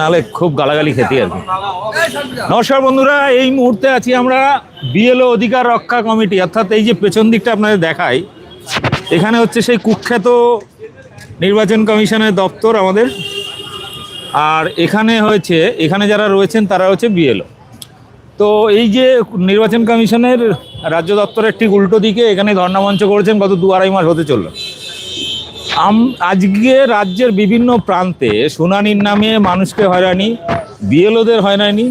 নাহলে খুব গালাগালি খেতে আর কি। নমস্কার বন্ধুরা, এই মুহূর্তে আছি আমরা বিএলও অধিকার রক্ষা কমিটি, অর্থাৎ এই যে পেছন দিকটা আপনাদের দেখাই, এখানে হচ্ছে সেই কুখ্যাত নির্বাচন কমিশনের দপ্তর আমাদের, আর এখানে হয়েছে, এখানে যারা রয়েছেন তারা হচ্ছে বিএলও। তো এই যে নির্বাচন কমিশনের রাজ্য দপ্তরের ঠিক উল্টো দিকে এখানে ধর্ণামঞ্চ করেছেন, গত দু আড়াই মাস হতে চলল। আজকে রাজ্যের বিভিন্ন প্রান্তে শুনানির নামে মানুষকে হয়রানি, বিএলওদের হয়রানি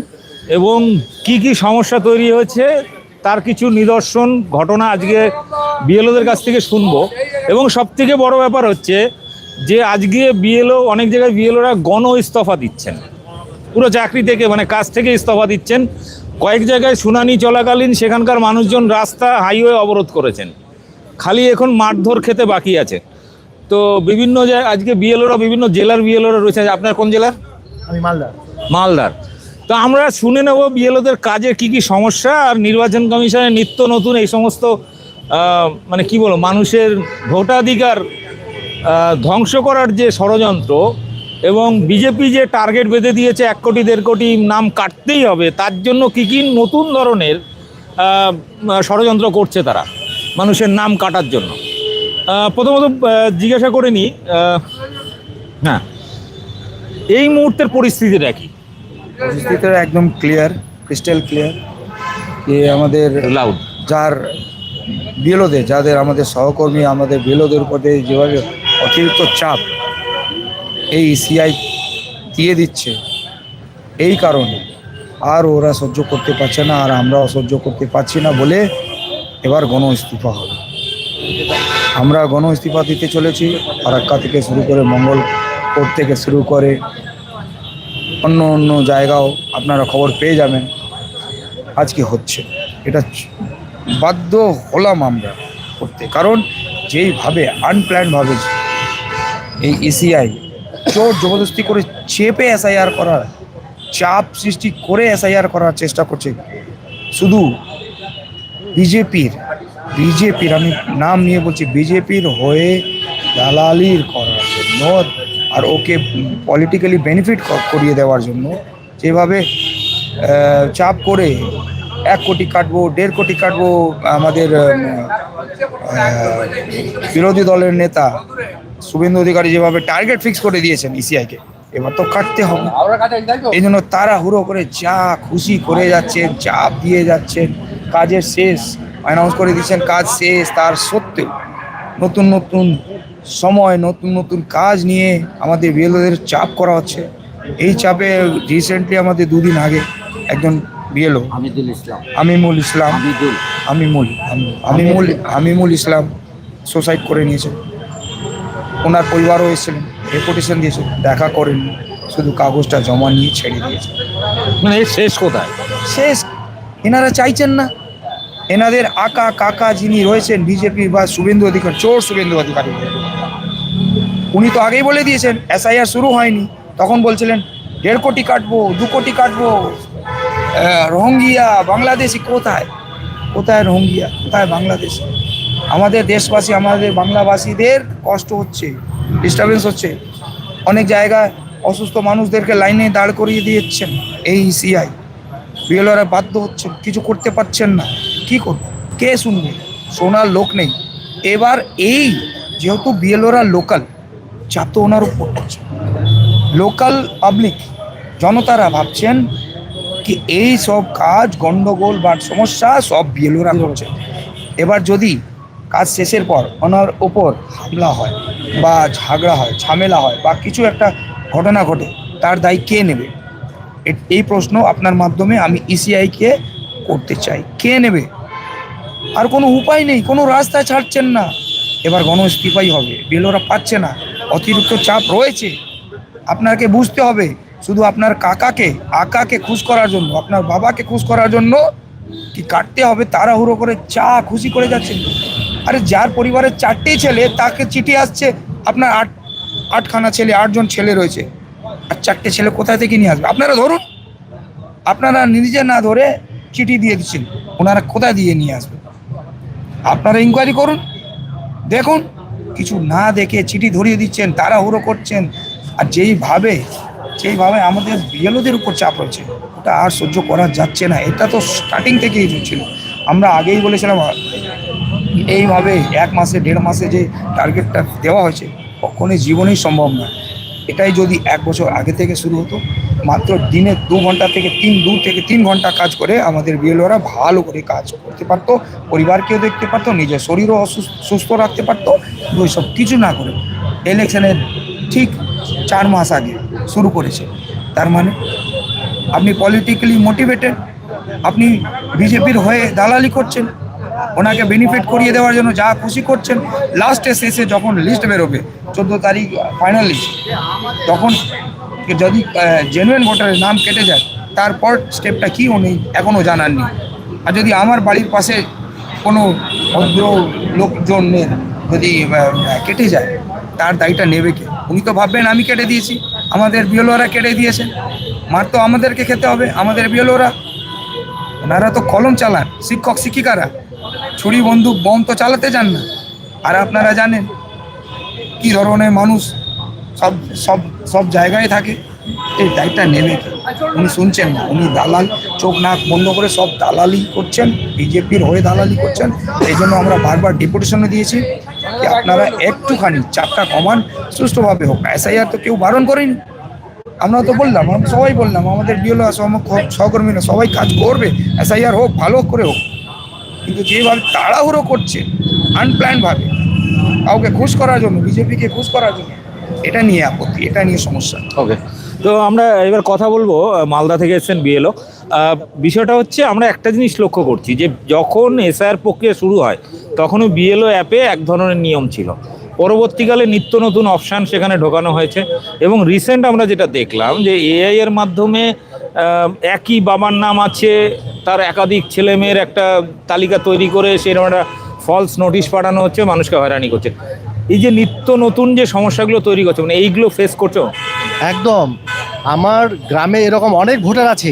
এবং কি কি সমস্যা তৈরি হয়েছে তার কিছু নিদর্শন ঘটনা আজকে বিএলওদের কাছ থেকে শুনব। এবং সব থেকে বড় ব্যাপার হচ্ছে যে আজকে বিএলও, অনেক জায়গায় বিএলওরা গণ ইস্তফা দিচ্ছেন। পুরো চাকরি থেকে মানে কাজ থেকে ইস্তফা দিচ্ছেন। কয়েক জায়গায় শুনানি চলাকালীন সেখানকার মানুষজন রাস্তা, হাইওয়ে অবরোধ করেছেন। খালি এখন মারধর খেতে বাকি আছে। তো বিভিন্ন আজকে বিএলওরা বিভিন্ন জেলার বিএলওরা রয়েছে। আপনার কোন জেলার? আমি মালদা। মালদার। তো আমরা শুনে নেব বিএলওদের কাজে কি কি সমস্যা আর নির্বাচন কমিশনের নিত্য নতুন এই সমস্ত মানে কি বলব মানুষের ভোটাধিকার ধ্বংস করার যে ষড়যন্ত্র এবং বিজেপি যে টার্গেট বেঁধে দিয়েছে এক কোটি দেড় কোটি নাম কাটতেই হবে তার জন্য কি কি নতুন ধরনের ষড়যন্ত্র করছে তারা মানুষের নাম কাটার জন্য? প্রথমত জিজ্ঞাসা করে আহ, হ্যাঁ। এই মুহূর্তের পরিস্থিতিটা কি? পরিস্থিতিটা একদম ক্লিয়ার ক্রিস্টাল ক্লিয়ার যে আমাদের লাউড যার বিএলওদের যাদের আমাদের সহকর্মী আমাদের বিএলওদের উপরে যেভাবে অতিরিক্ত চাপ এই সিআই দিয়ে দিচ্ছে এই কারণে আর ওরা সহ্য করতে পারছে না আর আমরাও সহ্য করতে পারছি না বলে এবার গণ ইস্তিফা হবে। আমরা গণ ইস্তিফা দিতে চলেছি ফারাক্কা থেকে শুরু করে মঙ্গল কোর্ট থেকে শুরু করে অন্য অন্য জায়গাও আপনারা খবর পেয়ে যাবেন। আজকে হচ্ছে? এটা বাধ্য হলাম আমরা করতে। কারণ যেইভাবে, আনপ্ল্যানভাবে এই এসিআই জোর জবরদস্তি করে চেপে এসআইআর করার, চাপ সৃষ্টি করে এসআইআর করার চেষ্টা করছে, শুধু বিজেপির বিজেপির আমি নাম নিয়ে বলছি বিজেপির হয়ে দালালির করার জন্য আর ওকে পলিটিক্যালি বেনিফিট করিয়ে দেওয়ার জন্য যেভাবে চাপ করে এক কোটি কাটবো দেড় কোটি কাটবো আমাদের বিরোধী দলের নেতা শুভেন্দু অধিকারী যেভাবে টার্গেট ফিক্স করে দিয়েছেন ইসিআইকে এবার তো কাটতে হবে। এই জন্য তারা হুড়ো করে যা খুশি করে যাচ্ছেন চাপ দিয়ে যাচ্ছেন কাজের শেষ। অ্যানাউন্স করে দিচ্ছেন কাজ শেষ তার সত্ত্বেও নতুন নতুন সময় নতুন নতুন কাজ নিয়ে আমাদের বিএলওদের চাপ করা হচ্ছে। এই চাপে রিসেন্টলি আমাদের দুদিন আগে একজন বিএলও হামিদুল ইসলাম। আমিমুল ইসলাম আমিমুল আম- আমিমুল আমিমুল ইসলাম সুসাইড করে নিয়েছেন। ওনার পরিবারও এসেছিলেন রেপুটেশন দিয়েছেন দেখা করেননি শুধু কাগজটা জমা নিয়ে ছেড়ে দিয়েছে মানে শেষ কোথায়? শেষ এনারা চাইছেন না। এনাদের আকা কাকা যিনি রয়েছেন বিজেপি বা শুভেন্দু অধিকার, চোর শুভেন্দু অধিকারী। উনি তো আগেই বলে দিয়েছেন এসআইআর শুরু হয়নি। তখন বলছিলেন, দেড় কোটি কাটবো, দু কোটি কাটবো। রোহিঙ্গিয়া, বাংলাদেশি কোথায়? কোথায় রোহিঙ্গিয়া? কোথায় বাংলাদেশ? আমাদের দেশবাসী, আমাদের বাংলাভাষীদের কষ্ট হচ্ছে ডিস্টারবেন্স হচ্ছে। অনেক জায়গায় অসুস্থ মানুষদেরকে লাইনে দাঁড় করিয়ে দিয়েছেন এই সিআই বিএলওরা বাধ্য হচ্ছেন, কিছু করতে পারছেন না। কি করবে? কে শুনবে? শোনার লোক নেই। এবার এই যেহেতু বিএলওরা লোকাল চাপ তো ওনার উপর পড়ছে। লোকাল পাবলিক জনতারা ভাবছেন কি এই সব কাজ, গন্ডগোল বা সমস্যা সব বিএলওরা করছে। এবার যদি কাজ শেষের পর ওনার ওপর হামলা হয় বা ঝগড়া হয়, ঝামেলা হয় বা কিছু একটা ঘটনা ঘটে, তার দায় কে নেবে? এই প্রশ্ন আপনার মাধ্যমে আমি ইসিআইকে করতে চাই। কে নেবে? আর কোনো উপায় নেই, কোনো রাস্তা ছাড়ছেন না। এবার গণ ইস্তিফাই হবে বিএলওরা পাচ্ছে না, অতিরিক্ত চাপ রয়েছে। আপনাকে বুঝতে হবে, শুধু আপনার কাকাকে, আকাকে খুশ করার জন্য, আপনার বাবাকে খুশ করার জন্য কি কাটতে হবে, তাড়াহুড়ো করে চা খুশি করে যাচ্ছেন আরে যার পরিবারের চারটেই ছেলে, তাকে চিঠি আসছে, আপনার আট, আটখানা ছেলে, আটজন ছেলে রয়েছে। আর চারটে ছেলে কোথায় থেকে নিয়ে আসবে? আপনারা ধরুন, আপনারা নিজে না ধরে চিঠি দিয়ে দিচ্ছেন, ওনারা কোথায় দিয়ে নিয়ে আসবে? আপনারা ইনকোয়ারি করুন। দেখুন, কিছু না দেখে চিঠি ধরিয়ে দিচ্ছেন, তাড়াহুড়ো করছেন, আর যেইভাবে সেইভাবে আমাদের বিএলওদের উপর চাপ রয়েছে, ওটা আর সহ্য করা যাচ্ছে না। এটা তো স্টার্টিং থেকেই ছিল আমরা আগেই বলেছিলাম, এইভাবে এক মাসে, দেড় মাসে যে টার্গেটটা দেওয়া হয়েছে, কখনোই জীবনেই সম্ভব নয়। এটাই যদি এক বছর আগে থেকে শুরু হতো, মাত্র দিনে দু ঘণ্টা থেকে তিন, দু থেকে তিন ঘণ্টা কাজ করে আমাদের বিএলওরা ভালো করে কাজ করতে পারতো, পরিবারকেও দেখতে পারতো, নিজের শরীরও অসুস্থ, সুস্থ রাখতে পারতো ওই সব কিছু না করে। ইলেকশনের ঠিক চার মাস আগে শুরু করেছে। তার মানে আপনি পলিটিক্যালি মোটিভেটেড আপনি বিজেপির হয়ে দালালি করছেন ওনাকে বেনিফিট করিয়ে দেওয়ার জন্য যা খুশি করছেন লাস্টে শেষে যখন লিস্ট বেরোবে, চোদ্দ তারিখ ফাইনাল লিস্ট তখন যদি জেনুইন ভোটারের নাম কেটে যায়, তারপর স্টেপটা কি উনি এখনও জানাননি। আর যদি আমার বাড়ির পাশে কোনো ভদ্র লোকজনের যদি কেটে যায়, তার দায়টা নেবে কে? উনি তো ভাববেন আমি কেটে দিয়েছি, আমাদের বিএলওরা কেটে দিয়েছেন মার তো আমাদেরকে খেতে হবে, আমাদের বিএলওরা ওনারা তো কলম চালান, শিক্ষক, শিক্ষিকারা। ছুরি বন্দুক, বম তো চালাতে যান না। আর আপনারা জানেন, কি ধরনের মানুষ সব সব সব জায়গায় থাকে। এই দায়টা নেবে? উনি শুনছেন না। উনি দালাল, চোখ নাক বন্ধ করে সব দালালি করছেন, বিজেপির হয়ে দালালি করছেন। এই জন্য আমরা বারবার ডেপুটেশনে দিয়েছি। যে আপনারা একটুখানি চাপটা কমান, সুষ্ঠুভাবে হোক এসআইআর তো কেউ বারণ করেনি। আমরা তো বললাম, আমরা সবাই বললাম, আমাদের বিএলও সহকর্মীরা সবাই কাজ করবে, এসআইআর হোক, ভালো করে হোক। কিন্তু যেভাবে তাড়াহুড়ো করছে, আনপ্ল্যানভাবে, কাউকে খুশ করার জন্য, বিজেপিকে খুশ করার জন্য, এটা নিয়ে আপত্তি, এটা নিয়ে সমস্যা। ওকে, তো আমরা এবার কথা বলব মালদা থেকে এসেছেন বিএলও। বিষয়টা হচ্ছে, আমরা একটা জিনিস লক্ষ্য করছি, যে যখন এসআইআর প্রক্রিয়া শুরু হয়, তখনও বিএলও অ্যাপে এক ধরনের নিয়ম ছিল। পরবর্তীকালে নিত্য নতুন অপশান সেখানে ঢোকানো হয়েছে এবং রিসেন্ট আমরা যেটা দেখলাম যে এআই এর মাধ্যমে একই বাবার নাম আছে, তার একাধিক ছেলে মেয়ের একটা তালিকা তৈরি করে সেরকম একটা ফলস নোটিশ পাঠানো হচ্ছে, মানুষকে হয়রানি করছে। এই যে নিত্য নতুন যে সমস্যাগুলো তৈরি করছে মানে এইগুলো ফেস করছ? একদম। আমার গ্রামে এরকম অনেক ভোটার আছে,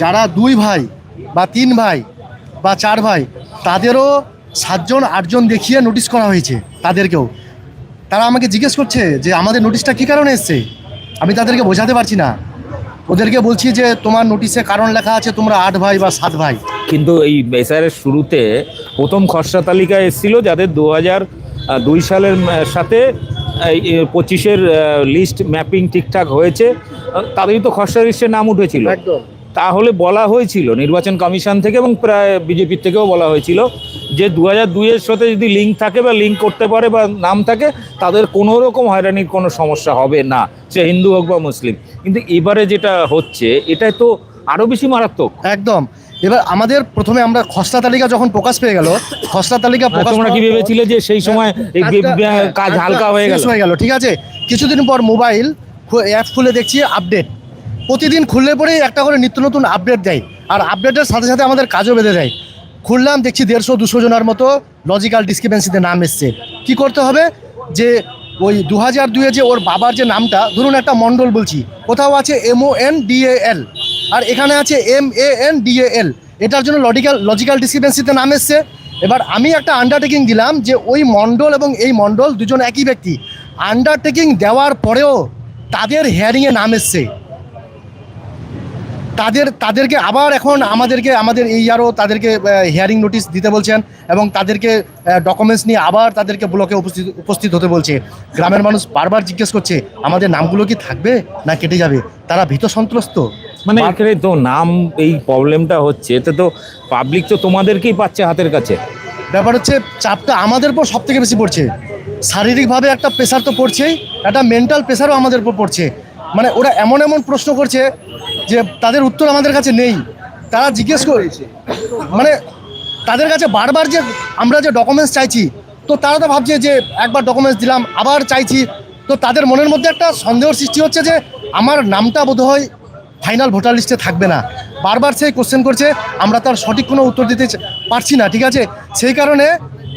যারা দুই ভাই বা তিন ভাই বা চার ভাই, তাদেরও সাতজন, আটজন দেখিয়ে নোটিশ করা হয়েছে, তাদেরকেও। তারা আমাকে জিজ্ঞেস করছে যে আমাদের নোটিশটা কী কারণে এসছে? আমি তাদেরকে বোঝাতে পারছি না। ওদেরকে বলছি যে তোমার নোটিশে কারণ লেখা আছে তোমরা আট ভাই বা সাত ভাই। কিন্তু এই এসআইআর শুরুতে প্রথম খসড়া তালিকা এসেছিল যাদের দু হাজার দুই সালের সাথে পঁচিশের লিস্ট ম্যাপিং ঠিকঠাক হয়েছে। তাদেরই তো খসড়া লিস্টের নাম উঠেছিল। একদম। তাহলে বলা হয়েছিল নির্বাচন কমিশন থেকে এবং প্রায় বিজেপির থেকেও বলা হয়েছিল যে দু হাজার দুইয়ের সাথে যদি লিঙ্ক থাকে বা লিঙ্ক করতে পারে বা নাম থাকে তাদের কোনো রকম হয়রানির কোনো সমস্যা হবে না সে হিন্দু হোক বা মুসলিম। কিন্তু এবারে যেটা হচ্ছে এটাই তো আরও বেশি মারাত্মক। একদম। এবার আমাদের প্রথমে আমরা খসড়া তালিকা যখন প্রকাশ পেয়ে গেল খসড়া তালিকা মানে প্রকাশ তোমরা কি ভেবেছিলে যে সেই সময় কাজটা- বে- কাজ হালকা হয়ে গেল? হয়ে গেল ঠিক আছে? কিছুদিন পর মোবাইল অ্যাপ খুলে দেখছি আপডেট। প্রতিদিন খুললে পরেই একটা করে নিত্য নতুন আপডেট দেয়। আর আপডেটের সাথে সাথে আমাদের কাজও বেঁধে দেয়। খুললাম, দেখছি দেড়শো, দুশো জনের মতো লজিক্যাল ডিসক্রিপেন্সিতে নাম এসছে। কি করতে হবে? যে ওই দু হাজার দুয়ে যে ওর বাবার যে নামটা, ধরুন একটা মণ্ডল বলছি, কোথাও আছে এম ও এন ডিএএল আর এখানে আছে এম এ এন ডিএএল এটার জন্য লজিক্যাল লজিক্যাল ডিসক্রিপেন্সিতে নাম এসছে। এবার আমি একটা আন্ডারটেকিং দিলাম যে ওই মণ্ডল এবং এই মণ্ডল দুজন একই ব্যক্তি। আন্ডারটেকিং দেওয়ার পরেও তাদের হেয়ারিংয়ে নাম এসছে। তাদের তাদেরকে আবার এখন আমাদেরকে আমাদের এই আরও তাদেরকে হিয়ারিং নোটিশ দিতে বলছেন এবং তাদেরকে ডকুমেন্টস নিয়ে আবার তাদেরকে ব্লকে উপস্থিত উপস্থিত হতে বলছে। গ্রামের মানুষ বারবার জিজ্ঞেস করছে আমাদের নামগুলো কি থাকবে না কেটে যাবে? তারা ভীত সন্ত্রস্ত। মানে এখানে তো নাম এই প্রবলেমটা হচ্ছে এতে তো পাবলিক তো তোমাদেরকেই পাচ্ছে হাতের কাছে। ব্যাপার হচ্ছে চাপটা আমাদের উপর সব থেকে বেশি পড়ছে। শারীরিকভাবে একটা প্রেশার তো পড়ছেই একটা মেন্টাল প্রেশারও আমাদের উপর পড়ছে। মানে ওরা এমন এমন প্রশ্ন করছে যে তাদের উত্তর আমাদের কাছে নেই, তারা জিজ্ঞেস করেছে। মানে তাদের কাছে বারবার যে আমরা যে ডকুমেন্টস চাইছি, তো তারা তো ভাবছে যে একবার ডকুমেন্টস দিলাম, আবার চাইছি। তো তাদের মনের মধ্যে একটা সন্দেহ সৃষ্টি হচ্ছে যে আমার নামটা বোধহয় ফাইনাল ভোটার লিস্টে থাকবে না। বারবার সেই কোশ্চেন করছে, আমরা তার সঠিক কোনো উত্তর দিতে পারছি না, ঠিক আছে? সেই কারণে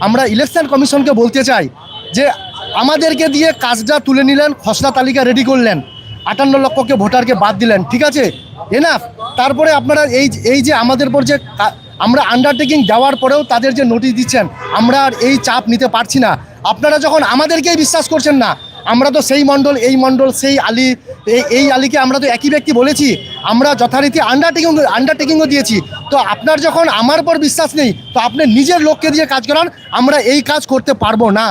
আমরা ইলেকশন কমিশনকে বলতে চাই যে আমাদেরকে দিয়ে কাজটা তুলে নিলেন, খসড়া তালিকা রেডি করলেন। আটান্ন লক্ষকে ভোটারকে বাদ দিলেন, ঠিক আছে? এনাফ তারপরে আপনারা এই এই যে আমাদের উপর যে আমরা আন্ডারটেকিং দেওয়ার পরেও তাদের যে নোটিশ দিচ্ছেন, আমরা আর এই চাপ নিতে পারছি না। আপনারা যখন আমাদেরকেই বিশ্বাস করছেন না, আমরা তো সেই মণ্ডল, এই মণ্ডল, সেই আলী, এই এই আলীকে আমরা তো একই ব্যক্তি বলেছি। আমরা যথারীতি আন্ডারটেকিং আন্ডারটেকিংও দিয়েছি। তো আপনার যখন আমার পর বিশ্বাস নেই, তো আপনি নিজের লোককে দিয়ে কাজ করান, আমরা এই কাজ করতে পারব না।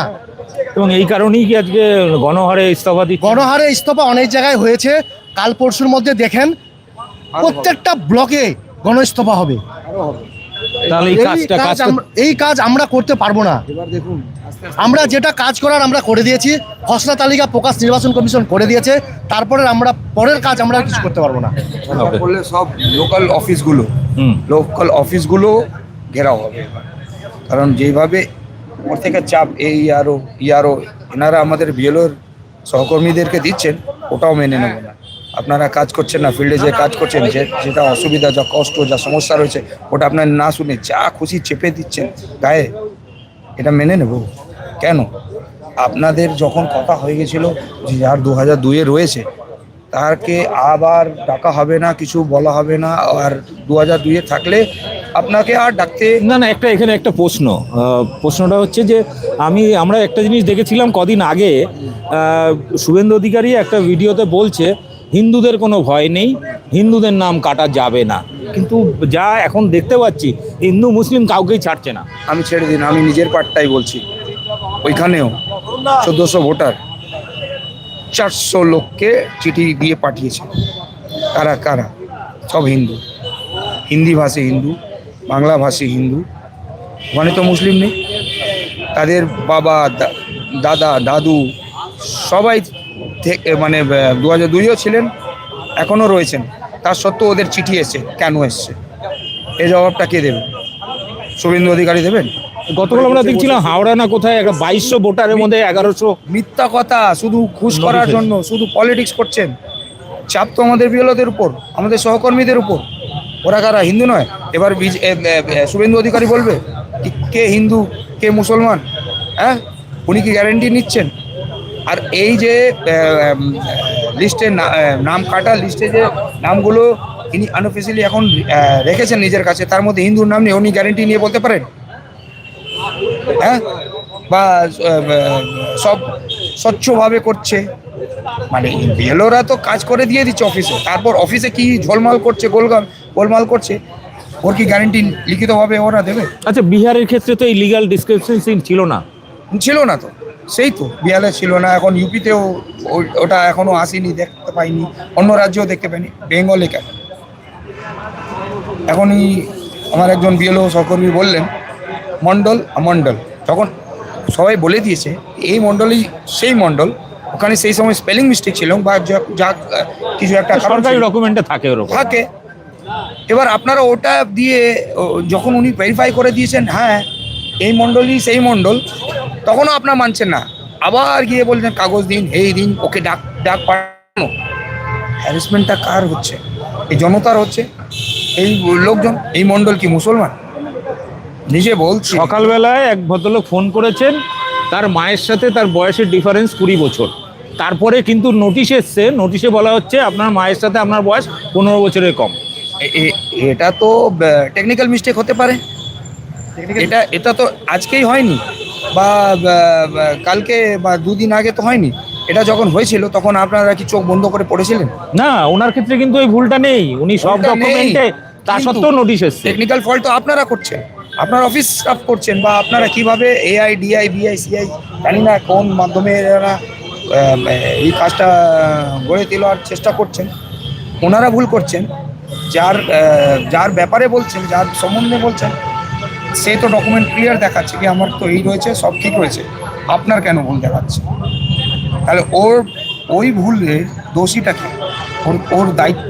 এবং এই কারণেই কি আজকে গণহারে ইস্তফা দিচ্ছে? গণহারে ইস্তফা অনেক জায়গায় হয়েছে। কাল পরশুর মধ্যে দেখেন প্রত্যেকটা ব্লকে গণ ইস্তফা হবে। তাহলে এই এই কাজটা কাজ কাজটা এই কাজ আমরা করতে পারব না। আমরা যেটা কাজ করার আমরা করে দিয়েছি খসড়া তালিকা প্রকাশ নির্বাচন কমিশন করে দিয়েছে তারপরে আমরা পরের কাজ আমরা কিছু করতে পারব না. করলে সব লোকাল অফিসগুলো হুম। লোকাল অফিসগুলো ঘেরাও হবে। কারণ যেভাবে ওর থেকে চাপ এই আরও ইয়ারও এনারা আমাদের বিএলওর সহকর্মীদেরকে দিচ্ছেন, ওটাও মেনে নেব না। আপনারা কাজ করছেন না ফিল্ডে যে কাজ করছেন, যে যেটা অসুবিধা, যা কষ্ট, যা সমস্যা রয়েছে, ওটা আপনার না শুনে যা খুশি চেপে দিচ্ছেন গায়ে, এটা মেনে নেব। কেন? আপনাদের যখন কথা হয়ে গেছিল যে যার দু হাজার দুইয়ে রয়েছে তাকে আবার ডাকা হবে না, কিছু বলা হবে না, আর দু হাজার দুইয়ে থাকলে আপনাকে আর ডাকতে না না একটা এখানে একটা প্রশ্ন। প্রশ্নটা হচ্ছে যে আমি আমরা একটা জিনিস দেখেছিলাম কদিন আগে। শুভেন্দু অধিকারী একটা ভিডিওতে বলছে হিন্দুদের কোনো ভয় নেই হিন্দুদের নাম কাটা যাবে না। কিন্তু যা এখন দেখতে পাচ্ছি হিন্দু মুসলিম কাউকেই ছাড়ছে না। আমি ছেড়ে দিন আমি নিজের পার্টটাই বলছি। ওইখানেও চোদ্দোশো ভোটার চারশো লোককে চিঠি দিয়ে পাঠিয়েছে। কারা কারা? সব হিন্দু। হিন্দি ভাষী হিন্দু। বাংলা ভাষী হিন্দু। ওখানে তো মুসলিম নেই। তাদের বাবা দাদা দাদু সবাই থেকে মানে দু হাজার দুইও ছিলেন এখনও রয়েছেন। তার সত্ত্বেও ওদের চিঠি এসছে কেন এসছে? এই জবাবটা কে দেবে? শুভেন্দু অধিকারী দেবেন? গতকাল আমরা দেখছিলাম হাওড়া না কোথায় একটা বাইশশো ভোটারের মধ্যে এগারোশো। মিথ্যা কথা শুধু খুশ করার জন্য শুধু পলিটিক্স করছেন। চাপ তো আমাদের বিরোধীদের উপর আমাদের সহকর্মীদের উপর। ওরা কারা, হিন্দু নয়? এবার শুভেন্দু অধিকারী বলবে কি- হিন্দু, কে মুসলমান? হ্যাঁ? উনি কি গ্যারেন্টি নিচ্ছেন? আর এই যে লিস্টে নাম কাটা, লিস্টে যে নামগুলো ইনি আনঅফিসিয়ালি এখন রেখেছেন নিজের কাছে, তার মধ্যে হিন্দুর নাম নিয়ে উনি গ্যারেন্টি নিয়ে বলতে পারেন? হ্যাঁ? বা সব স্বচ্ছভাবে করছে। মানে বিএলওরা তো কাজ করে দিয়ে দিচ্ছে অফিসে তারপর অফিসে কি ঝোলমাল করছে গোলগাল গোলমাল করছে ওর কি গ্যারেন্টি লিখিতভাবে ওরা দেবে? আচ্ছা বিহারের ক্ষেত্রে তো এই লিগাল ডিসক্রিপশন ছিল না। ছিল না তো সেই তো বিহারে ছিল না এখন ইউপিতেও ওটা এখনও আসেনি দেখতে পাইনি অন্য রাজ্যেও দেখতে পাইনি বেঙ্গলে কেন? এখনই আমার একজন বিএলও সহকর্মী বললেন মণ্ডল মণ্ডল তখন সবাই বলে দিয়েছে এই মণ্ডলই সেই মণ্ডল ওখানে সেই সময় স্পেলিং মিস্টেক ছিল বা যা- যা কিছু একটা সরকারি ডকুমেন্টে থাকে ওরকম। থাকে এবার আপনারা ওটা দিয়ে যখন উনি ভেরিফাই করে দিয়েছেন হ্যাঁ এই মণ্ডলই সেই মণ্ডল, তখনও আপনার মানছেন না। আবার গিয়ে বলছেন কাগজ দিন এই দিন, ওকে ডাক ডাক পাঠানো। হ্যারাসমেন্টটা কার হচ্ছে? এই জনতার হচ্ছে? এই লোকজন, এই মণ্ডল কি মুসলমান? নিজে বলছি। সকালবেলায় এক ভদ্রলোক ফোন করেছেন, তার মায়ের সাথে তার বয়সের ডিফারেন্স কুড়ি বছর। তারপরে কিন্তু নোটিশ এসছে নোটিশে বলা হচ্ছে আপনার মায়ের সাথে আপনার বয়স পনেরো বছরের কম। এটা তো টেকনিক্যাল মিস্টেক হতে পারে। এটা এটা তো আজকেই হয়নি বা কালকে বা দুদিন আগে তো হয়নি। এটা যখন হয়েছিল তখন আপনারা কি চোখ বন্ধ করে পড়েছিলেন? না ওনার ক্ষেত্রে কিন্তু ওই ভুলটা নেই। উনি সব ডকুমেন্টে তা সত্ত্বেও নোটিশ এসছে। টেকনিক্যাল ফল্ট তো আপনারা করছেন। আপনার অফিস স্টাফ করছেন বা আপনারা কীভাবে এআই ডিআই বিআই সিআই জানি না কোন মাধ্যমে এরা এই কাজটা গড়ে তোলার চেষ্টা করছেন। ওনারা ভুল করছেন। যার যার ব্যাপারে বলছেন, যার সম্বন্ধে বলছেন, সে তো ডকুমেন্ট ক্লিয়ার দেখাচ্ছে কি আমার তো এই রয়েছে, সব ঠিক রয়েছে। আপনার কেন ভুল দেখাচ্ছে? তাহলে ওর, ওই ভুলে দোষীটা কি? ওর ওর দায়িত্ব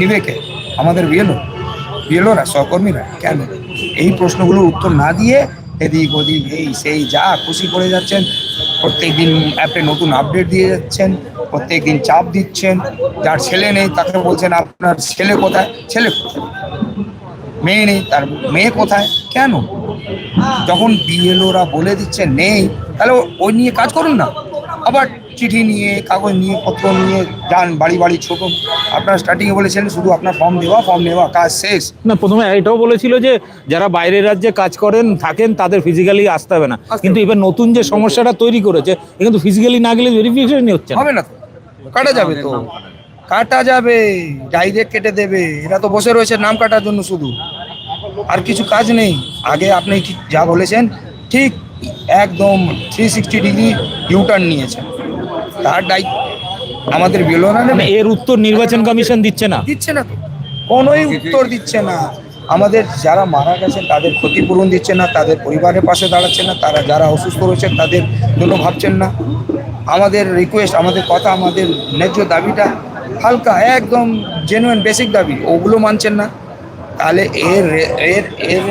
নিবে কে? আমাদের বিএলও, বিএলওরা, সহকর্মীরা, কেন? এই প্রশ্নগুলোর উত্তর না দিয়ে এদিক ওদিক, এই সেই যা খুশি করে যাচ্ছেন প্রত্যেক দিন অ্যাপে নতুন আপডেট দিয়ে যাচ্ছেন প্রত্যেক দিন চাপ দিচ্ছেন। যার ছেলে নেই, তাকে বলছেন, আপনার ছেলে কোথায়? ছেলে মেয়ে নেই, তার মেয়ে কোথায়? কেন? যখন বিএলওরা বলে দিচ্ছে, নেই, তাহলে ওই নিয়ে কাজ করুন না। আবার চিঠি নিয়ে কাগজ নিয়ে পত্র নিয়ে যান বাড়ি বাড়ি ছোট। আপনার স্টার্টিংয়ে বলেছেন শুধু আপনার ফর্ম দেওয়া ফর্ম নেওয়া কাজ শেষ। না প্রথমে এটাও বলেছিল যে যারা বাইরের রাজ্যে কাজ করেন থাকেন তাদের ফিজিক্যালি আসতে হবে না। কিন্তু এবার নতুন যে সমস্যাটা তৈরি করেছে এ কিন্তু ফিজিক্যালি না গেলে ভেরিফিকেশনই হচ্ছে হবে না তো? কাটা যাবে তো। কাটা যাবে ডাইরেক্ট কেটে দেবে। এরা তো বসে রয়েছে নাম কাটার জন্য শুধু। আর কিছু কাজ নেই। আগে আপনি যা বলেছেন ঠিক একদম থ্রি সিক্সটি ডিগ্রি ইউটার্ন নিয়েছেন। তার দায়িত্ব আমাদের বেলোনা মানে নেবে এর উত্তর নির্বাচন কমিশন দিচ্ছে না? দিচ্ছে না তো। কোনোই উত্তর দিচ্ছে না। আমাদের যারা মারা গেছেন তাদের ক্ষতিপূরণ দিচ্ছে না তাদের পরিবারের পাশে দাঁড়াচ্ছে না তারা যারা অসুস্থ রয়েছেন তাদের জন্য ভাবছেন না। আমাদের রিকোয়েস্ট আমাদের কথা আমাদের ন্যায্য দাবিটা হালকা একদম জেনুইন বেসিক দাবি ওগুলো মানছেন না। তাহলে এর এর এর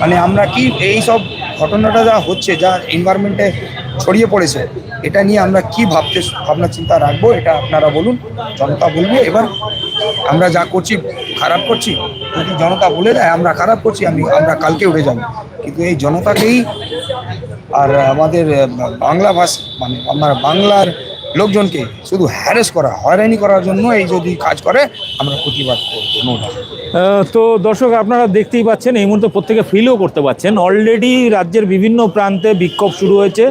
মানে আমরা কি এই সব ঘটনাটা যা হচ্ছে যা এনভায়রনমেন্টে ছড়িয়ে পড়েছে। এটা নিয়ে আমরা কি ভাবতে, ভাবনা চিন্তা রাখব এটা আপনারা বলুন, জনতা বলবে। এবার আমরা যা করছি, খারাপ করছি, যদি জনতা বলে দেয়, আমরা খারাপ করছি, আমি, আমরা কালকে উঠে যাব। কিন্তু এই জনতাকেই আর আমাদের বাংলা ভাষা মানে আমার বাংলার লোকজনকে শুধু হ্যারেস করা, হয়রানি করার জন্য এই যদি কাজ করে, আমরা প্রতিবাদ করব তো দর্শক, আপনারা দেখতেই পাচ্ছেন, এই মুহূর্তে প্রত্যেকে ফিলও করতে পাচ্ছেন অলরেডি রাজ্যের বিভিন্ন প্রান্তে বিক্ষোভ শুরু হয়েছে।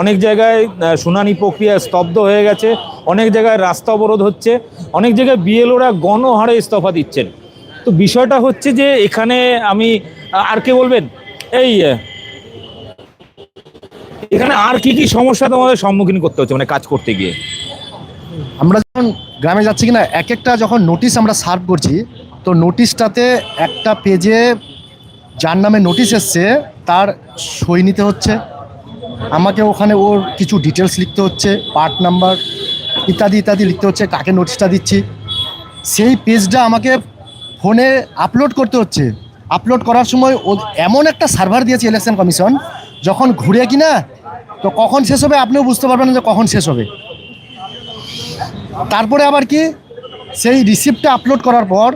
অনেক জায়গায় শুনানি প্রক্রিয়া স্তব্ধ হয়ে গেছে, অনেক জায়গায় রাস্তা অবরোধ হচ্ছে, অনেক জায়গায় বিএলওরা গণহারে ইস্তফা দিচ্ছেন। তো বিষয়টা হচ্ছে যে এখানে আমি আর কে বলবেন? এই এখানে আর কি কি সমস্যা তোমাদের সম্মুখীন করতে হচ্ছে মানে কাজ করতে গিয়ে? আমরা যখন গ্রামে যাচ্ছি কিনা এক একটা যখন নোটিশ আমরা সার্ভ করছি, তো নোটিশটাতে একটা পেজে যার নামে নোটিশ এসছে, তার সই নিতে হচ্ছে। আমাকে ওখানে ওর কিছু ডিটেলস লিখতে হচ্ছে পার্ট নাম্বার ইত্যাদি ইত্যাদি লিখতে হচ্ছে, কাকে নোটিশটা দিচ্ছি। সেই পেজটা আমাকে ফোনে আপলোড করতে হচ্ছে। আপলোড করার সময় ও এমন একটা সার্ভার দিয়েছে ইলেকশন কমিশন যখন ঘুরে কিনা, তো কখন শেষ হবে আপনিও বুঝতে পারবেন না যে কখন শেষ হবে। তারপরে আবার কি, সেই রিসিপ্টটা আপলোড করার পর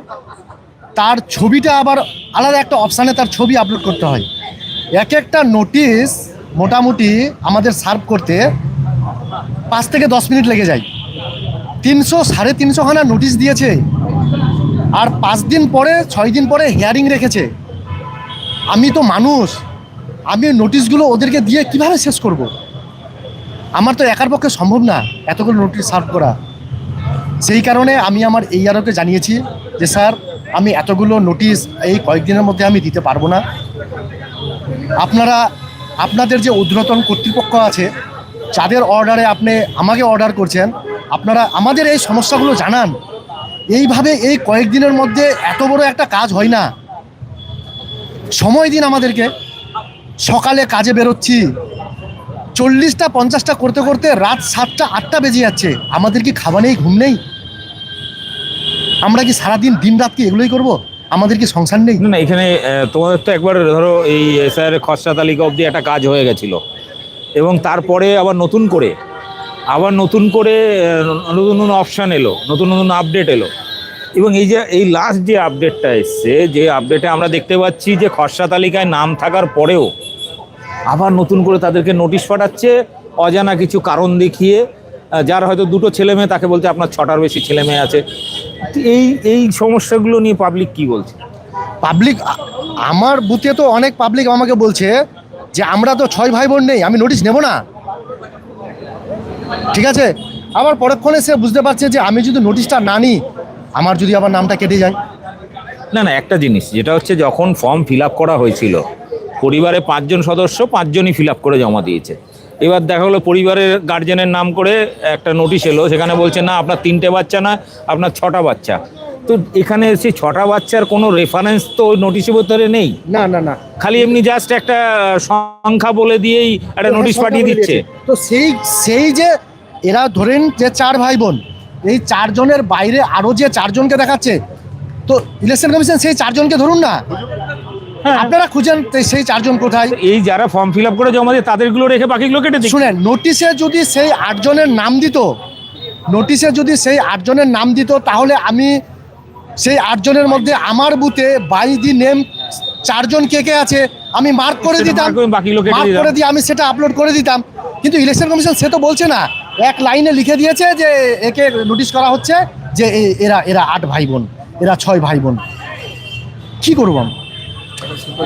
তার ছবিটা আবার আলাদা একটা অপশানে তার ছবি আপলোড করতে হয়। এক একটা নোটিশ মোটামুটি আমাদের সার্ভ করতে পাঁচ থেকে দশ মিনিট লেগে যায়। তিনশো, সাড়ে তিনশোখানা নোটিশ দিয়েছে। আর পাঁচ দিন পরে, ছয় দিন পরে হিয়ারিং রেখেছে। আমি তো মানুষ, আমি নোটিশগুলো ওদেরকে দিয়ে কীভাবে শেষ করব। আমার তো একার পক্ষে সম্ভব না এতগুলো নোটিশ সার্ভ করা। সেই কারণে আমি আমার এই আরোকে জানিয়েছি যে, স্যার, আমি এতগুলো নোটিশ এই কয়েকদিনের মধ্যে আমি দিতে পারব না। আপনারা আপনাদের যে ঊর্ধ্বতন কর্তৃপক্ষ আছে, যাদের অর্ডারে আপনি আমাকে অর্ডার করছেন, আপনারা আমাদের এই সমস্যাগুলো জানান। এইভাবে এই কয়েকদিনের মধ্যে এত বড় একটা কাজ হয় না। সময় দিন আমাদেরকে। সকালে কাজে বেরোচ্ছি। চল্লিশটা, পঞ্চাশটা করতে করতে রাত সাতটা, আটটা বেজে যাচ্ছে। আমাদের কি খাওয়া নেই, ঘুম নেই? আমরা কি সারাদিন দিন রাত কি এগুলোই করব? আমাদের কি সংসার নেই? না এখানে তোমাদের তো একবার, ধরো, এই এসআর খসড়া তালিকা অবধি একটা কাজ হয়ে গেছিল। এবং তারপরে আবার নতুন করে, আবার নতুন করে নতুন নতুন অপশান এলো, নতুন নতুন আপডেট এলো। এবং এই যে, এই লাস্ট যে আপডেটটা এসছে, যে আপডেটে আমরা দেখতে পাচ্ছি যে খসড়া তালিকায় নাম থাকার পরেও আবার নতুন করে তাদেরকে নোটিশ পাঠাচ্ছে, অজানা কিছু কারণ দেখিয়ে যার হয়তো দুটো ছেলে মেয়ে, তাকে বলছে আপনার ছটার বেশি ছেলে মেয়ে আছে। এই এই সমস্যাগুলো নিয়ে পাবলিক কি বলছে? পাবলিক আমার বুথে তো অনেক পাবলিক আমাকে বলছে যে আমরা তো ছয় ভাই বোন নেই আমি নোটিশ নেব না। ঠিক আছে? আবার পরক্ষণে সে বুঝতে পারছে যে আমি যদি নোটিশটা না নিই আমার যদি আবার নামটা কেটে যায়। না না একটা জিনিস যেটা হচ্ছে যখন ফর্ম ফিল আপ করা হয়েছিল পরিবারে পাঁচজন সদস্য পাঁচজনই ফিল আপ করে জমা দিয়েছে। এবার দেখা হলো পরিবারের গার্জেনের নাম করে একটা নোটিশ এলো সেখানে বলছে না আপনার তিনটে বাচ্চা না আপনার ছটা বাচ্চা। তো এখানে সেই ছটা বাচ্চার কোনো রেফারেন্স তো ওই নোটিশের ভিতরে নেই? না না না। খালি এমনি জাস্ট একটা সংখ্যা বলে দিয়েই একটা নোটিশ পাঠিয়ে দিচ্ছে। তো সেই সেই যে এরা ধরেন যে চার ভাই বোন এই চারজনের বাইরে আরও যে চারজনকে দেখাচ্ছে তো ইলেকশন কমিশন সেই চারজনকে ধরুন না। আপনারা খুঁজেন সেই চারজন কোথায়। এই যারা ফর্ম ফিল আপ করে জমা দিয়ে তাদেরগুলো রেখে বাকিগুলো কেটে শুনেন নোটিশে যদি সেই আটজনের নাম দিত নোটিশে যদি সেই আটজনের নাম দিত তাহলে আমি সেই আটজনের মধ্যে আমার বুথে বাই দি নেম চারজন কে কে আছে আমি মার্ক করে দিতাম। করে বাকিগুলো মার্ক করে দিয়ে আমি সেটা আপলোড করে দিতাম। কিন্তু ইলেকশন কমিশন সে তো বলছে না এক লাইনে লিখে দিয়েছে যে একে নোটিশ করা হচ্ছে যে এরা এরা আট ভাই বোন এরা ছয় ভাই বোন। কি করব আমি?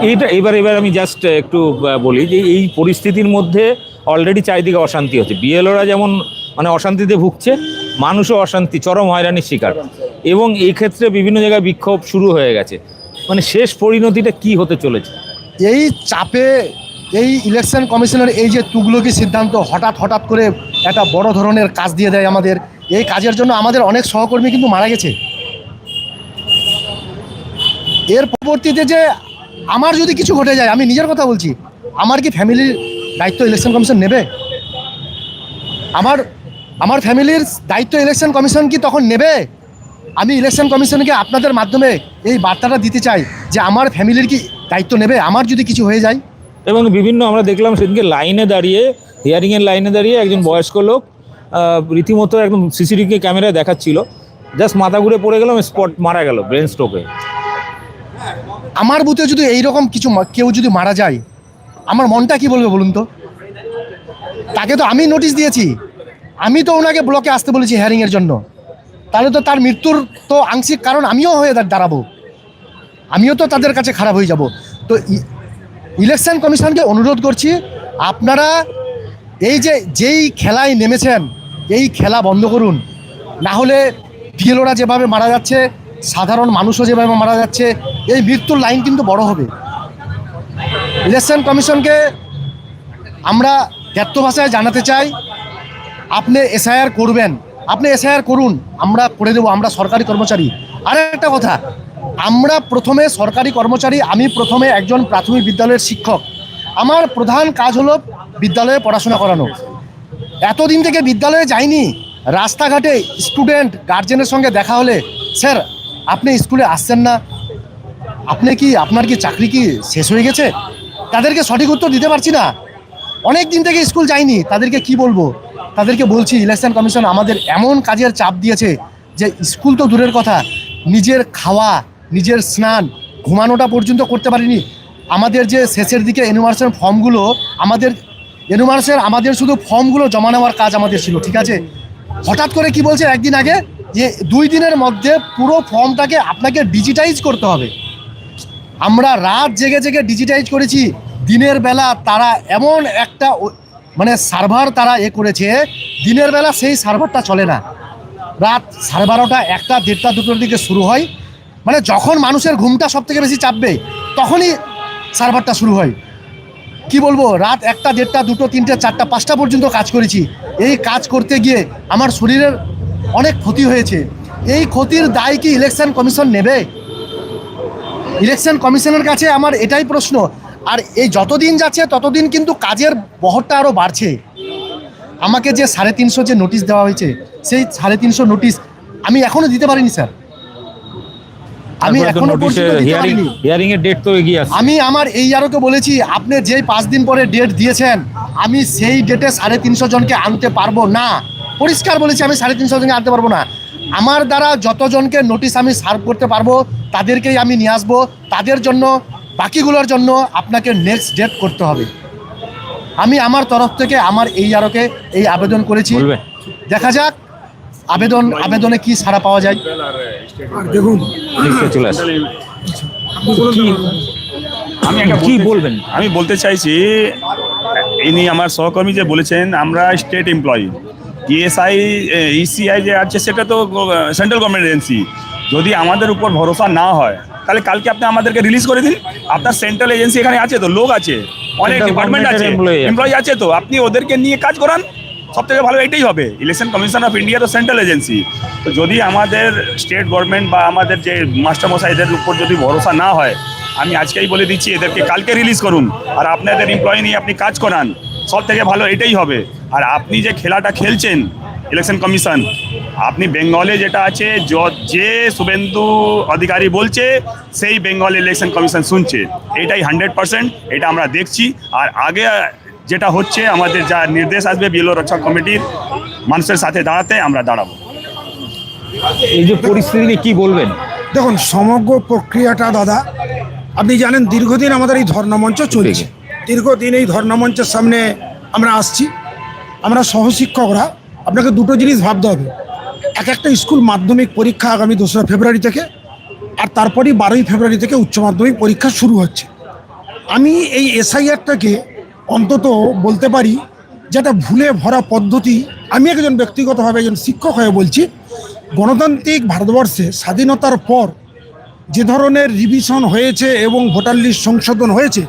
এইটা এবার এবার আমি জাস্ট একটু বলি যে এই পরিস্থিতির মধ্যে অলরেডি চারিদিকে অশান্তি হচ্ছে। বিএলওরা যেমন মানে অশান্তিতে ভুগছে, মানুষও অশান্তি, চরম হয়রানির শিকার। এবং এই ক্ষেত্রে বিভিন্ন জায়গায় বিক্ষোভ শুরু হয়ে গেছে। মানে শেষ পরিণতিটা কি হতে চলেছে? এই চাপে, এই ইলেকশন কমিশনের এই যে তুগলকি সিদ্ধান্ত হঠাৎ হঠাৎ করে একটা বড় ধরনের কাজ দিয়ে দেয় আমাদের, এই কাজের জন্য আমাদের অনেক সহকর্মী কিন্তু মারা গেছে। এর পরবর্তীতে যে আমার যদি কিছু ঘটে যায়, আমি নিজের কথা বলছি, আমার কি ফ্যামিলির দায়িত্ব ইলেকশন কমিশন নেবে? আমার আমার ফ্যামিলির দায়িত্ব ইলেকশন কমিশন কি তখন নেবে? আমি ইলেকশন কমিশনকে আপনাদের মাধ্যমে এই বার্তাটা দিতে চাই যে আমার ফ্যামিলির কি দায়িত্ব নেবে? আমার যদি কিছু হয়ে যায়। এবং বিভিন্ন আমরা দেখলাম সেদিনকে লাইনে দাঁড়িয়ে হিয়ারিংয়ের লাইনে দাঁড়িয়ে একজন বয়স্ক লোক রীতিমতো একদম সিসিটিভি ক্যামেরায় দেখাচ্ছিল। জাস্ট মাথা ঘুরে পড়ে গেলাম স্পট মারা গেল ব্রেন স্ট্রোকে আমার বুথে যদি এইরকম কিছু কেউ যদি মারা যায়, আমার মনটা কি বলবে বলুন তো? তাকে তো আমি নোটিশ দিয়েছি। আমি তো ওনাকে ব্লকে আসতে বলেছি হিয়ারিংয়ের জন্য। তাহলে তো তার মৃত্যুর তো আংশিক কারণ আমিও হয়ে দাঁড়াবো। আমিও তো তাদের কাছে খারাপ হয়ে যাব। তো ইলেকশন কমিশনকে অনুরোধ করছি, আপনারা এই যে, যেই খেলায় নেমেছেন, এই খেলা বন্ধ করুন। না হলে বিএলওরা যেভাবে মারা যাচ্ছে সাধারণ মানুষও যেভাবে মারা যাচ্ছে, এই মৃত্যুর লাইন কিন্তু বড় হবে। ইলেকশন কমিশনকে আমরা ব্যক্ত ভাষায় জানাতে চাই, আপনি এসআইআর করবেন। আপনি এসআইআর করুন, আমরা করে দেবো, আমরা সরকারি কর্মচারী। আর একটা কথা, আমরা প্রথমে সরকারি কর্মচারী, আমি প্রথমে একজন প্রাথমিক বিদ্যালয়ের শিক্ষক। আমার প্রধান কাজ হলো বিদ্যালয়ে পড়াশোনা করানো। এতদিন থেকে বিদ্যালয়ে যাইনি, রাস্তাঘাটে স্টুডেন্ট গার্জেনের সঙ্গে দেখা হলে, স্যার আপনি স্কুলে আসছেন না? আপনি কি, আপনার কি চাকরি কি শেষ হয়ে গেছে? তাদেরকে সঠিক উত্তর দিতে পারছি না। অনেক দিন থেকে স্কুল যাইনি। তাদেরকে কি বলব? তাদেরকে বলছি, ইলেকশন কমিশন আমাদের এমন কাজের চাপ দিয়েছে যে স্কুল তো দূরের কথা। নিজের খাওয়া, নিজের স্নান ঘুমানোটা পর্যন্ত করতে পারিনি। আমাদের যে শেষের দিকে এনুমার্সের ফর্মগুলো, আমাদের এনুমার্সের আমাদের শুধু ফর্মগুলো জমা নেওয়ার কাজ আমাদের ছিল, ঠিক আছে? হঠাৎ করে কি বলছে একদিন আগে? যে দুই দিনের মধ্যে পুরো ফর্মটাকে আপনাকে ডিজিটাইজ করতে হবে। আমরা রাত জেগে জেগে ডিজিটাইজ করেছি, দিনের বেলা তারা এমন একটা মানে সার্ভার তারা এ করেছে, দিনের বেলা সেই সার্ভারটা চলে না। রাত সাড়ে বারোটা, একটা, দেড়টা, দুটোর দিকে শুরু হয়। মানে যখন মানুষের ঘুমটা সব থেকে বেশি চাপবে, তখনই সার্ভারটা শুরু হয়। কি বলব, রাত একটা, দেড়টা, দুটো, তিনটে, চারটা, পাঁচটা পর্যন্ত কাজ করেছি। এই কাজ করতে গিয়ে আমার শরীরের অনেক ক্ষতি হয়েছে। এই ক্ষতির দায় কি ইলেকশন কমিশন নেবে? ইলেকশন কমিশনের কাছে আমার এটাই প্রশ্ন। আর এই যতদিন যাচ্ছে ততদিন কিন্তু কাজের বহরটা আরও বাড়ছে। আমাকে যে সাড়ে তিনশো যে নোটিশ দেওয়া হয়েছে সেই সাড়ে তিনশো নোটিশ আমি এখনও দিতে পারিনি স্যার। আমি এখনও হিয়ারিং এর ডেট তো এগিয়ে আমি আমার এই আরোকে বলেছি আপনি যেই পাঁচ দিন পরে ডেট দিয়েছেন আমি সেই ডেটে সাড়ে তিনশো জনকে আনতে পারব না। পরিষ্কার বলেছি আমি সাড়ে তিনশো জনকে আনতে পারব না। আমার দ্বারা যতজনকে নোটিশ আমি সার্ভ করতে পারব তাদেরকেই আমি নিয়ে আসব। তাদের জন্য বাকিগুলোর জন্য আপনাকে নেক্সট ডেট করতে হবে। আমি আমার তরফ থেকে আমার এই আরোকে এই আবেদন করেছি। দেখা যাক আবেদন আবেদনে কি সাড়া পাওয়া যায়। দেখুন। আমি একটা কি বলবেন? আমি বলতে চাইছি ইনি আমার সহকর্মী যে বলেছেন আমরা স্টেট এমপ্লয়ি ইএসআই ইসিআই যে আছে সেটা তো সেন্ট্রাল গভর্নমেন্ট এজেন্সি যদি আমাদের উপর ভরসা না হয় তাহলে কালকে আপনি আমাদেরকে রিলিজ করে দিন। আপনার সেন্ট্রাল এজেন্সি এখানে আছে তো লোক আছে অনেক ডিপার্টমেন্ট আছে। এমপ্লয়ি আছে। তো আপনি ওদেরকে নিয়ে কাজ করান। সব থেকে ভালো এটাই হবে। ইলেকশন কমিশন অফ ইন্ডিয়া তো সেন্ট্রাল এজেন্সি তো যদি আমাদের স্টেট গভর্নমেন্ট বা আমাদের যে মাস্টারমশাইদের উপর যদি ভরসা না হয় আমি আজকেই বলে দিচ্ছি এদেরকে কালকে রিলিজ করুন। আর আপনাদের এমপ্লয়ি নিয়ে আপনি কাজ করান। সব থেকে ভালো এটাই হবে। আর আপনি যে খেলাটা খেলছেন ইলেকশন কমিশন আপনি বেঙ্গলে যেটা আছে যে শুভেন্দু অধিকারী বলছে সেই বেঙ্গল ইলেকশন কমিশন শুনছে। এটাই হান্ড্রেড পার্সেন্ট এটা আমরা দেখছি। আর আগে যেটা হচ্ছে আমাদের যা নির্দেশ আসবে বিএলও রক্ষা কমিটির মানুষের সাথে দাঁড়াতে আমরা দাঁড়াবো। এই যে পরিস্থিতি নিয়ে কি বলবেন? দেখুন সমগ্র প্রক্রিয়াটা দাদা আপনি জানেন দীর্ঘদিন আমাদের এই ধর্ণামঞ্চ চলছে। দীর্ঘদিন এই ধর্ণামঞ্চের সামনে আমরা আসছি। আমরা সহশিক্ষকরা, আপনাকে দুটো জিনিস ভাবতে হবে। এক একটা স্কুল মাধ্যমিক পরীক্ষা আগামী দোসরা ফেব্রুয়ারি থেকে, আর তারপরেই বারোই ফেব্রুয়ারি থেকে উচ্চ মাধ্যমিক পরীক্ষা শুরু হচ্ছে। আমি এই এসআইআরটাকে অন্তত বলতে পারি যেটা ভুলে ভরা পদ্ধতি। আমি একজন ব্যক্তিগতভাবে একজন শিক্ষক হয়ে বলছি, গণতান্ত্রিক ভারতবর্ষে স্বাধীনতার পর যে ধরনের রিভিশন হয়েছে এবং ভোটার লিস্ট সংশোধন হয়েছে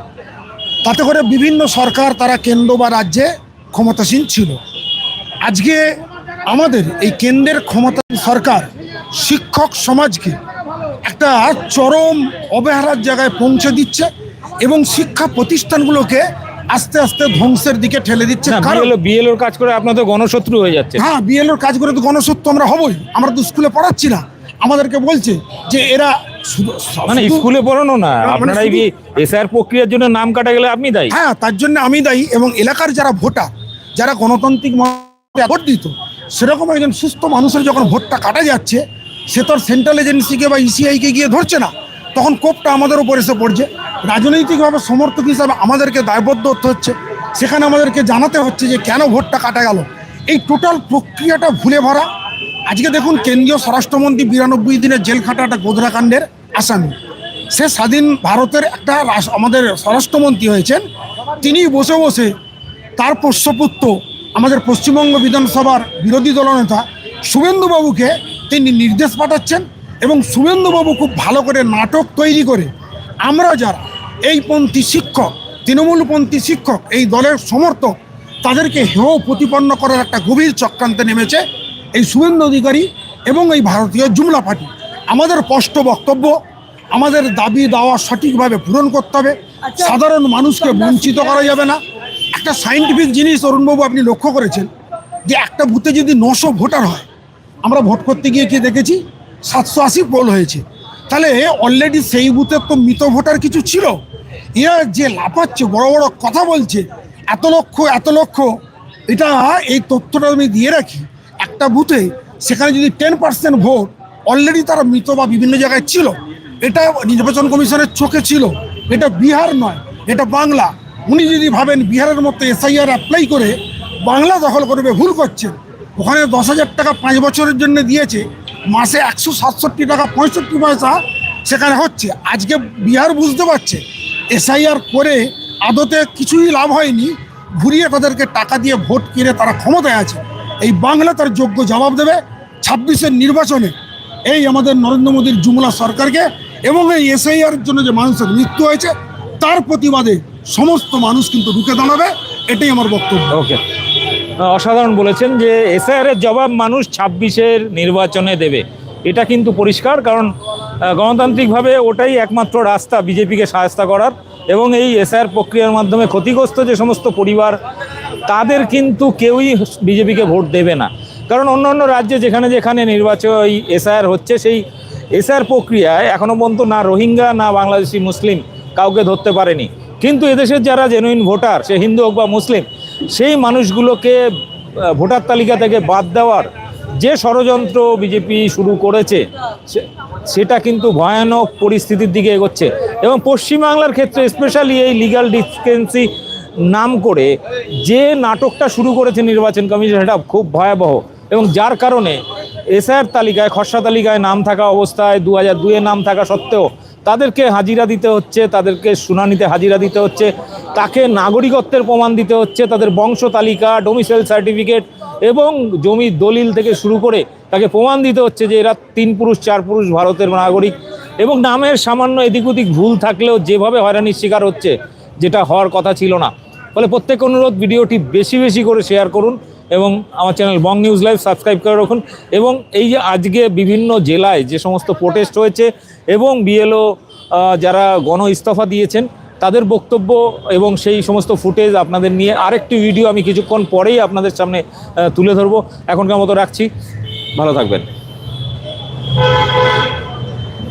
তাতে করে বিভিন্ন সরকার তারা কেন্দ্র বা রাজ্যে ক্ষমতাসীন ছিল। আজকে আমাদের এই কেন্দ্রের ক্ষমতা সরকার শিক্ষক সমাজকে একটা চরম অবহেলার জায়গায় পৌঁছে দিচ্ছে এবং শিক্ষা প্রতিষ্ঠানগুলোকে আস্তে আস্তে ধ্বংসের দিকে ঠেলে দিচ্ছে। কারণ বিএলও বিএলওর কাজ করে আপনাদের গণশত্রু হয়ে যাচ্ছে। হ্যাঁ বিএলওর কাজ করে তো গণসত্য আমরা হবই। আমরা তো স্কুলে পড়াচ্ছি না। আমাদেরকে বলছে যে এরা মানে স্কুলে পড়ানো না। মানে আপনারা এই এসআর প্রক্রিয়ার জন্য নাম কাটা গেলে আপনি দায়ী? হ্যাঁ তার জন্য আমি দায়ী এবং এলাকার যারা ভোটার যারা গণতান্ত্রিক ভোট দিত সেরকম একজন সুস্থ মানুষের যখন ভোটটা কাটা যাচ্ছে সে তো সেন্ট্রাল এজেন্সিকে বা ইসিআইকে গিয়ে ধরছে না। তখন কোপটা আমাদের উপর এসে পড়ছে। রাজনৈতিকভাবে সমর্থক হিসাবে আমাদেরকে দায়বদ্ধ হতে হচ্ছে। সেখানে আমাদেরকে জানাতে হচ্ছে যে কেন ভোটটা কাটা গেল। এই টোটাল প্রক্রিয়াটা ভুলে ভরা। আজকে দেখুন কেন্দ্রীয় স্বরাষ্ট্রমন্ত্রী বিরানব্বই দিনের জেল খাটা একটা গোদরাকাণ্ডের আসামি। সে স্বাধীন ভারতের একটা আমাদের স্বরাষ্ট্রমন্ত্রী হয়েছেন। তিনি বসে বসে তার পোষ্যপুত্র আমাদের পশ্চিমবঙ্গ বিধানসভার বিরোধী দলনেতা শুভেন্দুবাবুকে তিনি নির্দেশ পাঠাচ্ছেন এবং শুভেন্দুবাবু খুব ভালো করে নাটক তৈরি করে আমরা যারা এই পন্থী শিক্ষক তৃণমূলপন্থী শিক্ষক, এই দলের সমর্থক, তাদেরকে হেয় প্রতিপন্ন করার একটা গভীর চক্রান্তে নেমেছে। এই শুভেন্দু অধিকারী এবং এই ভারতীয় জুমলা পার্টি। আমাদের স্পষ্ট বক্তব্য আমাদের দাবি দাওয়া সঠিকভাবে পূরণ করতে হবে। সাধারণ মানুষকে বঞ্চিত করা যাবে না। একটা সাইন্টিফিক জিনিস অরুণবাবু আপনি লক্ষ্য করেছেন যে একটা বুথে যদি নশো ভোটার হয় আমরা ভোট করতে গিয়ে কি দেখেছি? সাতশো আশি পোল হয়েছে। তাহলে অলরেডি সেই বুথের তো মৃত ভোটার কিছু ছিল। এরা যে লাফাচ্ছে বড় বড় কথা বলছে এত লক্ষ এত লক্ষ এটা এই তথ্যটা আমি দিয়ে রাখি। একটা বুথে সেখানে যদি টেন পার্সেন্ট ভোট অলরেডি তারা মৃত বা বিভিন্ন জায়গায় ছিল। এটা নির্বাচন কমিশনের চোখে ছিল। এটা বিহার নয়, এটা বাংলা। উনি যদি ভাবেন বিহারের মতো এসআইআর অ্যাপ্লাই করে বাংলা দখল করবে, ভুল করছেন। ওখানে দশ হাজার টাকা পাঁচ বছরের জন্য দিয়েছে, মাসে একশো সাতষট্টি টাকা, পঁয়ষট্টি পয়সা সেখানে হচ্ছে। আজকে বিহার বুঝতে পারছে এসআইআর করে আদতে কিছুই লাভ হয়নি, ঘুরিয়ে তাদেরকে টাকা দিয়ে ভোট কিনে তারা ক্ষমতায় আছে। এই বাংলা তার যোগ্য জবাব দেবে ছাব্বিশের নির্বাচনে। এই আমাদের নরেন্দ্র মোদীর জুমলা সরকারকে এবং এই এসআইআর জন্য যে মানুষের মৃত্যু হয়েছে, তার প্রতিবাদে সমস্ত মানুষ কিন্তু রুখে দাঁড়াবে, এটাই আমার বক্তব্য। ওকে। অসাধারণ বলেছেন যে এসআর এর জবাব মানুষ ছাব্বিশের নির্বাচনে দেবে। এটা কিন্তু পরিষ্কার কারণ গণতান্ত্রিকভাবে ওটাই একমাত্র রাস্তা বিজেপিকে সাহায্য করার এবং এই এসআর প্রক্রিয়ার মাধ্যমে ক্ষতিগ্রস্ত যে সমস্ত পরিবার তাদের কিন্তু কেউই বিজেপিকে ভোট দেবে না। কারণ অন্য অন্য রাজ্যে যেখানে যেখানে নির্বাচন এসআর হচ্ছে, সেই এসআর প্রক্রিয়ায় এখনও পর্যন্ত না রোহিঙ্গা, না বাংলাদেশি মুসলিম কাউকে ধরতে পারেনি। কিন্তু এদেশের যারা জেনুইন ভোটার, সে হিন্দু হোক বা মুসলিম, সেই মানুষগুলোকে ভোটার তালিকা থেকে বাদ দেওয়ার যে ষড়যন্ত্র বিজেপি শুরু করেছে সেটা কিন্তু ভয়ানক পরিস্থিতির দিকে এগোচ্ছে। এবং পশ্চিমবাংলার ক্ষেত্রে স্পেশালি এই লিগাল ডিসকেন্সি নাম করে যে নাটকটা শুরু করেছে নির্বাচন কমিশন সেটা খুব ভয়াবহ। এবং যার কারণে এসআর তালিকায়, খসড়া তালিকায় নাম থাকা অবস্থায় দু হাজার দুয়ে নাম থাকা সত্ত্বেও তাদেরকে হাজিরা দিতে হচ্ছে, তাদেরকে শুনানিতে হাজিরা দিতে হচ্ছে, তাকে নাগরিকত্বের প্রমাণ দিতে হচ্ছে, তাদের বংশ তালিকা ডোমিসাইল সার্টিফিকেট এবং জমির দলিল থেকে শুরু করে তাকে প্রমাণ দিতে হচ্ছে যে এরা তিন পুরুষ, চার পুরুষ ভারতের নাগরিক। এবং নামের সামান্য এদিক ওদিক ভুল থাকলেও যেভাবে হয়রানির শিকার হচ্ছে যেটা হওয়ার কথা ছিল না। ফলে প্রত্যেক অনুরোধ ভিডিওটি বেশি বেশি করে শেয়ার করুন এবং আমার channel Bong news live subscribe করে রাখুন এবং এই যে আজকে বিভিন্ন জেলায় যে সমস্ত প্রোটেস্ট হয়েছে এবং বিএলও যারা গণ ইস্তফা দিয়েছেন, তাদের বক্তব্য এবং সেই সমস্ত ফুটেজ আপনাদের নিয়ে আরেকটি ভিডিও আমি কিছুক্ষণ পরেই আপনাদের সামনে তুলে ধরবো। এখনকার মতো রাখছি। ভালো থাকবেন।